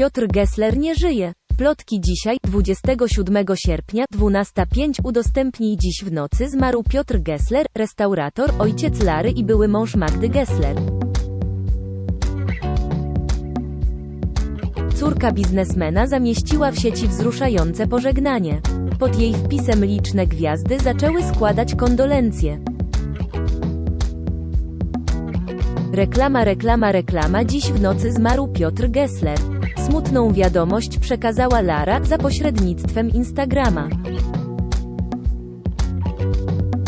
Piotr Gessler nie żyje. Plotki dzisiaj, 27 sierpnia, 12.05 udostępnij dziś w nocy zmarł Piotr Gessler, restaurator, ojciec Lary i były mąż Magdy Gessler. Córka biznesmena zamieściła w sieci wzruszające pożegnanie. Pod jej wpisem liczne gwiazdy zaczęły składać kondolencje. Reklama, reklama, reklama. Dziś w nocy zmarł Piotr Gessler. Smutną wiadomość przekazała Lara za pośrednictwem Instagrama.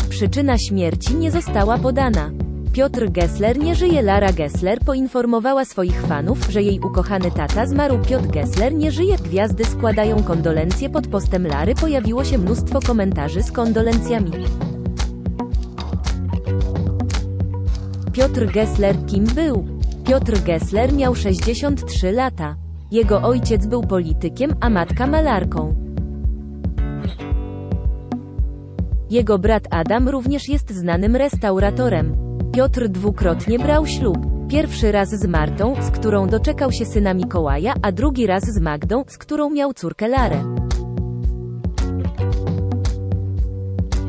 Przyczyna śmierci nie została podana. Piotr Gessler nie żyje. Lara Gessler poinformowała swoich fanów, że jej ukochany tata zmarł. Piotr Gessler nie żyje. Gwiazdy składają kondolencje pod postem Lary. Pojawiło się mnóstwo komentarzy z kondolencjami. Piotr Gessler kim był? Piotr Gessler miał 63 lata. Jego ojciec był politykiem, a matka malarką. Jego brat Adam również jest znanym restauratorem. Piotr dwukrotnie brał ślub. Pierwszy raz z Martą, z którą doczekał się syna Mikołaja, a drugi raz z Magdą, z którą miał córkę Larę.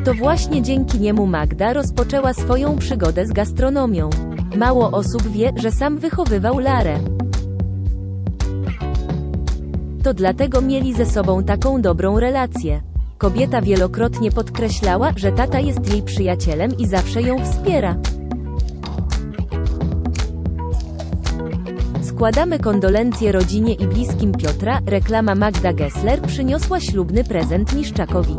To właśnie dzięki niemu Magda rozpoczęła swoją przygodę z gastronomią. Mało osób wie, że sam wychowywał Larę. To dlatego mieli ze sobą taką dobrą relację. Kobieta wielokrotnie podkreślała, że tata jest jej przyjacielem i zawsze ją wspiera. Składamy kondolencje rodzinie i bliskim Piotra. Reklama Magda Gessler przyniosła ślubny prezent Niszczakowi.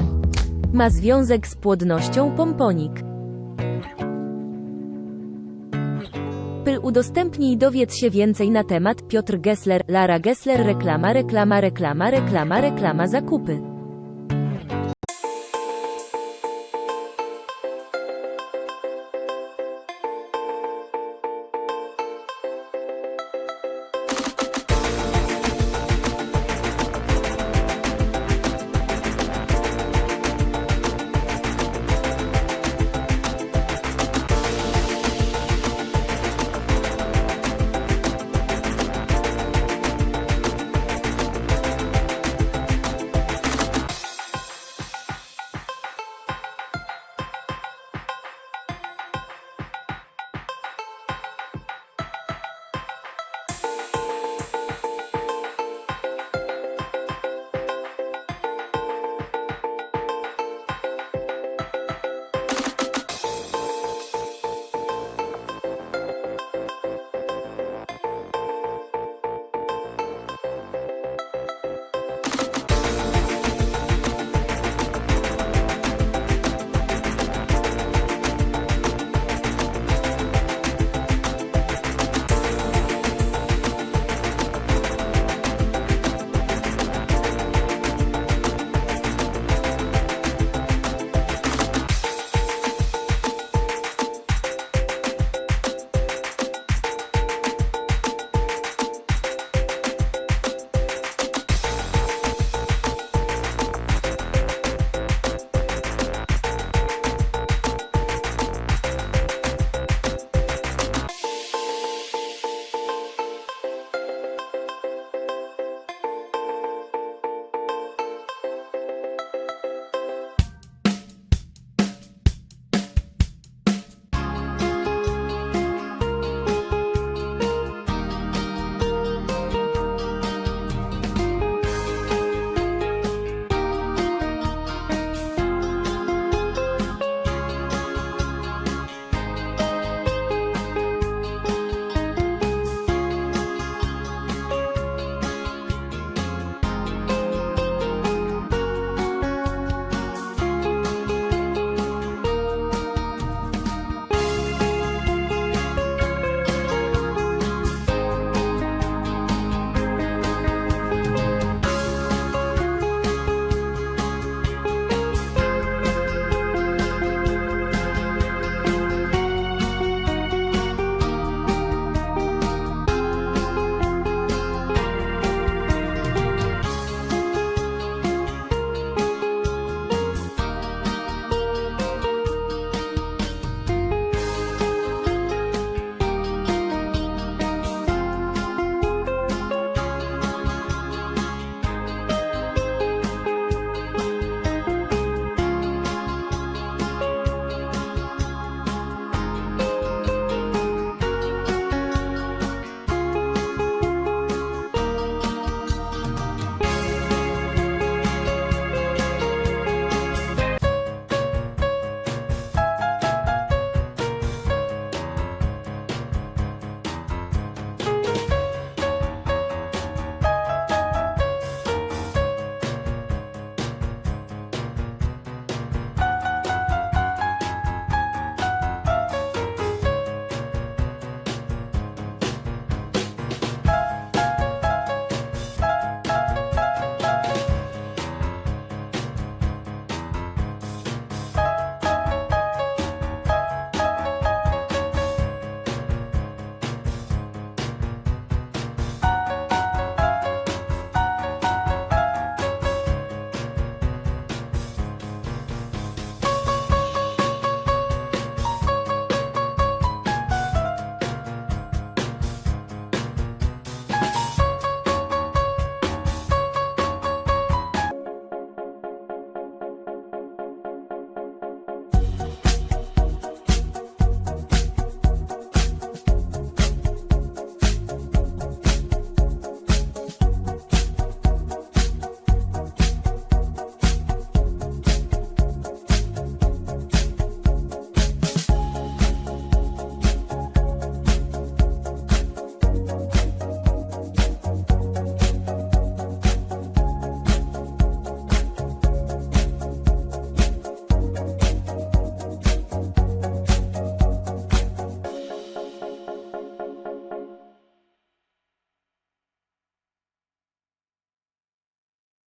Ma związek z płodnością pomponik. Udostępnij dowiedz się więcej na temat Piotr Gessler, Lara Gessler reklama reklama reklama reklama reklama zakupy.